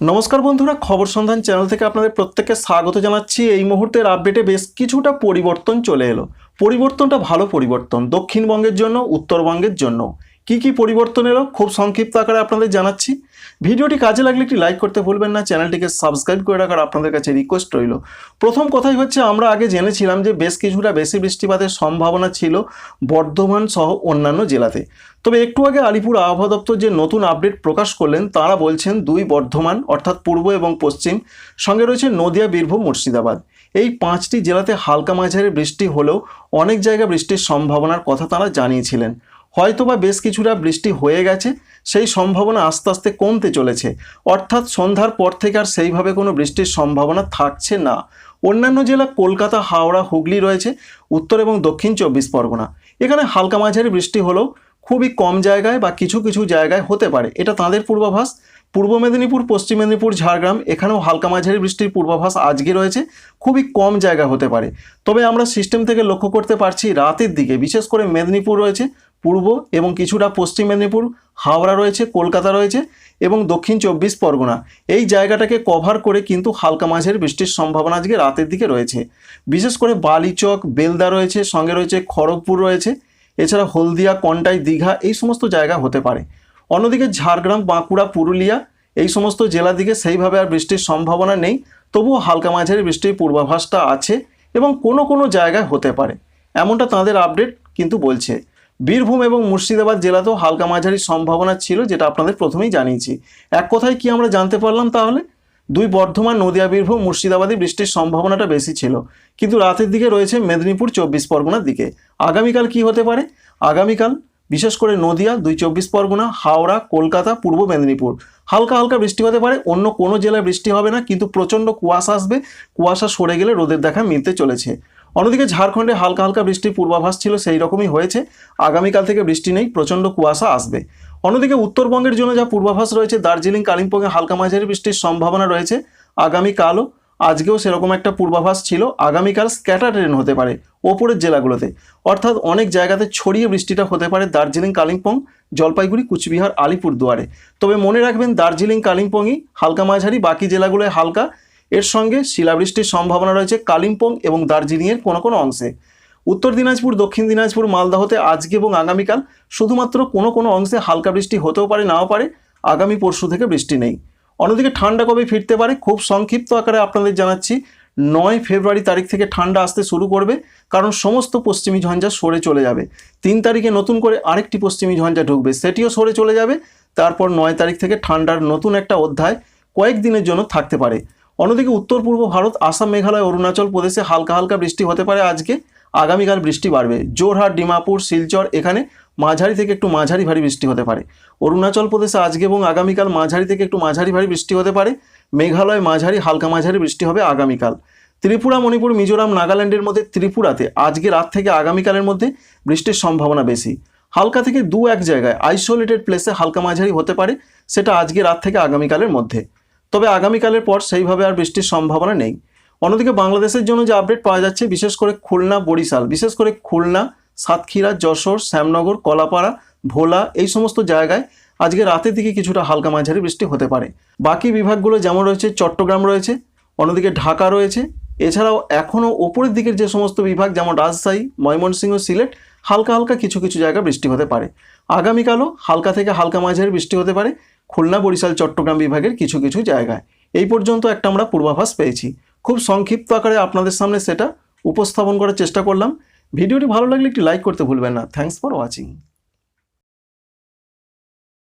নমস্কার বন্ধুরা, খবর সন্ধান চ্যানেল থেকে আপনাদের প্রত্যেককে স্বাগত জানাচ্ছি। এই মুহূর্তের আপডেটে বেশ কিছুটা পরিবর্তন চলে এলো। পরিবর্তনটা ভালো পরিবর্তন, দক্ষিণবঙ্গের জন্য, উত্তরবঙ্গের জন্য। কি কি পরিবর্তন এলো, খুব সংক্ষিপ্ত আকারে আপনাদের জানাচ্ছি। ভিডিওটি কাজে লাগলে একটি লাইক করতে ভুলবেন না, চ্যানেলটিকে সাবস্ক্রাইব করে রাখার আপনাদের কাছে রিকোয়েস্ট রইল। প্রথম কথাই হচ্ছে, আমরা আগে জেনেছিলাম যে বেশ কিছুটা বেশি বৃষ্টিপাতের সম্ভাবনা ছিল বর্ধমান সহ অন্যান্য জেলাতে। তবে একটু আগে আলিপুর আবহাওয়া দপ্তর যে নতুন আপডেট প্রকাশ করলেন, তারা বলছেন দুই বর্ধমান, অর্থাৎ পূর্ব এবং পশ্চিম, সঙ্গে রয়েছে নদিয়া, বীরভূম, মুর্শিদাবাদ। এই পাঁচটি জেলাতে হালকা মাঝারি বৃষ্টি হলেও অনেক জায়গায় বৃষ্টির সম্ভাবনার কথা তারা জানিয়েছিলেন। হয়তোবা বেশ কিছুটা বৃষ্টি হয়ে গেছে, সেই সম্ভাবনা আস্তে আস্তে কমতে চলেছে। অর্থাৎ সন্ধ্যার পর থেকে আর সেইভাবে কোনো বৃষ্টির সম্ভাবনা থাকছে না। অন্যান্য জেলা কলকাতা, হাওড়া, হুগলি রয়েছে, উত্তর এবং দক্ষিণ চব্বিশ পরগনা। এখানে হালকা মাঝারি বৃষ্টি হলেও খুবই কম জায়গায় বা কিছু কিছু জায়গায় হতে পারে। এটা তাদের পূর্বাভাস। পূর্ব মেদিনীপুর, পশ্চিম মেদিনীপুর, ঝাড়গ্রাম, এখানেও হালকা মাঝারি বৃষ্টির পূর্বাভাস আজকে রয়েছে। খুবই কম জায়গা হতে পারে। তবে আমরা সিস্টেম থেকে লক্ষ্য করতে পারছি রাতের দিকে। বিশেষ করে মেদিনীপুর রয়েছে পূর্ব এবং কিছুটা পশ্চিম মেদিনীপুর, হাওড়া রয়েছে, কলকাতা রয়েছে এবং দক্ষিণ চব্বিশ পরগনা। এই জায়গাটাকে কভার করে কিন্তু হালকা মাঝের বৃষ্টির সম্ভাবনা আজকে রাতের দিকে রয়েছে। বিশেষ করে বালিচক, বেলদা রয়েছে, সঙ্গে রয়েছে খড়গপুর রয়েছে, এছাড়া হলদিয়া, কন্টাই, দীঘা এই সমস্ত জায়গা হতে পারে। অন্যদিকে ঝাড়গ্রাম, বাঁকুড়া, পুরুলিয়া এই সমস্ত জেলার দিকে সেইভাবে আর বৃষ্টির সম্ভাবনা নেই, তবুও হালকা মাঝারি বৃষ্টির পূর্বাভাসটা আছে এবং কোনো কোনো জায়গায় হতে পারে। এমনটা তাদের আপডেট কিন্তু বলছে। বীরভূম এবং মুর্শিদাবাদ জেলাতেও হালকা মাঝারি সম্ভাবনা ছিল, যেটা আপনাদের প্রথমেই জানিয়েছি। এক কথায় কি আমরা জানতে পারলাম তাহলে? দুই বর্ধমান, নদিয়া, বীরভূম, মুর্শিদাবাদে বৃষ্টির সম্ভাবনাটা বেশি ছিল। কিন্তু রাতের দিকে রয়েছে মেদিনীপুর চব্বিশ পরগনার দিকে। আগামীকাল কি হতে পারে? আগামীকাল বিশেষ করে নদিয়া, দুই চব্বিশ পরগনা, হাওড়া, কলকাতা, পূর্ব মেদিনীপুর। হালকা হালকা বৃষ্টি হতে পারে, অন্য কোনো জেলায় বৃষ্টি হবে না, কিন্তু প্রচণ্ড কুয়াশা আসবে। কুয়াশা সরে গেলে রোদের দেখা মিলতে চলেছে। অন্যদিকে ঝাড়খণ্ডে হালকা হালকা বৃষ্টির পূর্বাভাস ছিল, সেই রকমই হয়েছে। আগামীকাল থেকে বৃষ্টি নেই, প্রচণ্ড কুয়াশা আসবে। অন্যদিকে উত্তরবঙ্গের জন্য যা পূর্বাভাস রয়েছে, দার্জিলিং, কালিম্পংয়ে হালকা মাঝারি বৃষ্টির সম্ভাবনা রয়েছে। আগামীকালও আজকেও সেরকম একটা পূর্বাভাস ছিল, আগামীকাল স্ক্যাটার ট্রেন হতে পারে ওপরের জেলাগুলোতে। অর্থাৎ অনেক জায়গাতে ছড়িয়ে বৃষ্টিটা হতে পারে দার্জিলিং, কালিম্পং, জলপাইগুড়ি, কুচবিহার আলিপুর দুয়ারে তবে মনে রাখবেন, দার্জিলিং, কালিম্পংই হালকা মাঝারি, বাকি জেলাগুলোয় হালকা। এর সঙ্গে শিলাবৃষ্টির সম্ভাবনা রয়েছে কালিম্পং এবং দার্জিলিংয়ের কোনো কোনো অংশে। উত্তর দিনাজপুর, দক্ষিণ দিনাজপুর, মালদাহতে আজকে এবং আগামীকাল শুধুমাত্র কোনো কোনো অংশে হালকা বৃষ্টি হতেও পারে, নাও পারে। আগামী পরশু থেকে বৃষ্টি নেই। অন্যদিকে ঠান্ডা কবে ফিরতে পারে খুব সংক্ষিপ্ত আকারে আপনাদের জানাচ্ছি, নয় ফেব্রুয়ারি তারিখ থেকে ঠান্ডা আসতে শুরু করবে, কারণ সমস্ত পশ্চিমী ঝঞ্ঝা সরে চলে যাবে। তিন তারিখে নতুন করে আরেকটি পশ্চিমী ঝঞ্ঝা ঢুকবে, সেটিও সরে চলে যাবে। তারপর নয় তারিখ থেকে ঠান্ডার নতুন একটা অধ্যায় কয়েকদিনের জন্য থাকতে পারে। অন্যদিকে উত্তর পূর্ব ভারত, আসাম, মেঘালয়, অরুণাচল প্রদেশে হালকা হালকা বৃষ্টি হতে পারে আজকে। আগামীকাল বৃষ্টি বাড়বে। জোরহাট ডিমাপুর, শিলচর এখানে মাঝারি থেকে একটু মাঝারি ভারী বৃষ্টি হতে পারে। অরুণাচল প্রদেশে আজকে এবং আগামীকাল মাঝারি থেকে একটু মাঝারি ভারী বৃষ্টি হতে পারে। মেঘালয় মাঝারি, হালকা মাঝারি বৃষ্টি হবে আগামীকাল। ত্রিপুরা, মণিপুর, মিজোরাম, নাগাল্যান্ডের মধ্যে ত্রিপুরাতে আজকে রাত থেকে আগামীকালের মধ্যে বৃষ্টির সম্ভাবনা বেশি। হালকা থেকে দু এক জায়গায় আইসোলেটেড প্লেসে হালকা মাঝারি হতে পারে। সেটা আজকে রাত থেকে আগামীকালের মধ্যে। তবে আগামীকালের পর সেইভাবে আর বৃষ্টির সম্ভাবনা নেই। অন্যদিকে বাংলাদেশের জন্য যে আপডেট পাওয়া যাচ্ছে, বিশেষ করে খুলনা, বরিশাল, বিশেষ করে খুলনা, সাতক্ষীরা, যশোর, শ্যামনগর, কলাপাড়া, ভোলা এই সমস্ত জায়গায় আজকে রাতের দিকে কিছুটা হালকা মাঝারি বৃষ্টি হতে পারে। বাকি বিভাগগুলো যেমন রয়েছে, চট্টগ্রাম রয়েছে, অন্যদিকে ঢাকা রয়েছে। এছাড়াও এখনও ওপরের দিকের যে সমস্ত বিভাগ, যেমন রাজশাহী, ময়মনসিংহ, সিলেট, হালকা হালকা কিছু কিছু জায়গা বৃষ্টি হতে পারে। আগামীকালও হালকা থেকে হালকা মাঝারি বৃষ্টি হতে পারে। খুলনা, বরিশাল, চট্টগ্রাম বিভাগের কিছু কিছু জায়গায়। এই পর্যন্ত একটা আমরা পূর্বাভাস পেয়েছি। খুব সংক্ষিপ্ত আকারে আপনাদের সামনে সেটা উপস্থাপন করার চেষ্টা করলাম। ভিডিওটি ভালো লাগলে একটি লাইক করতে ভুলবেন না। Thanks for watching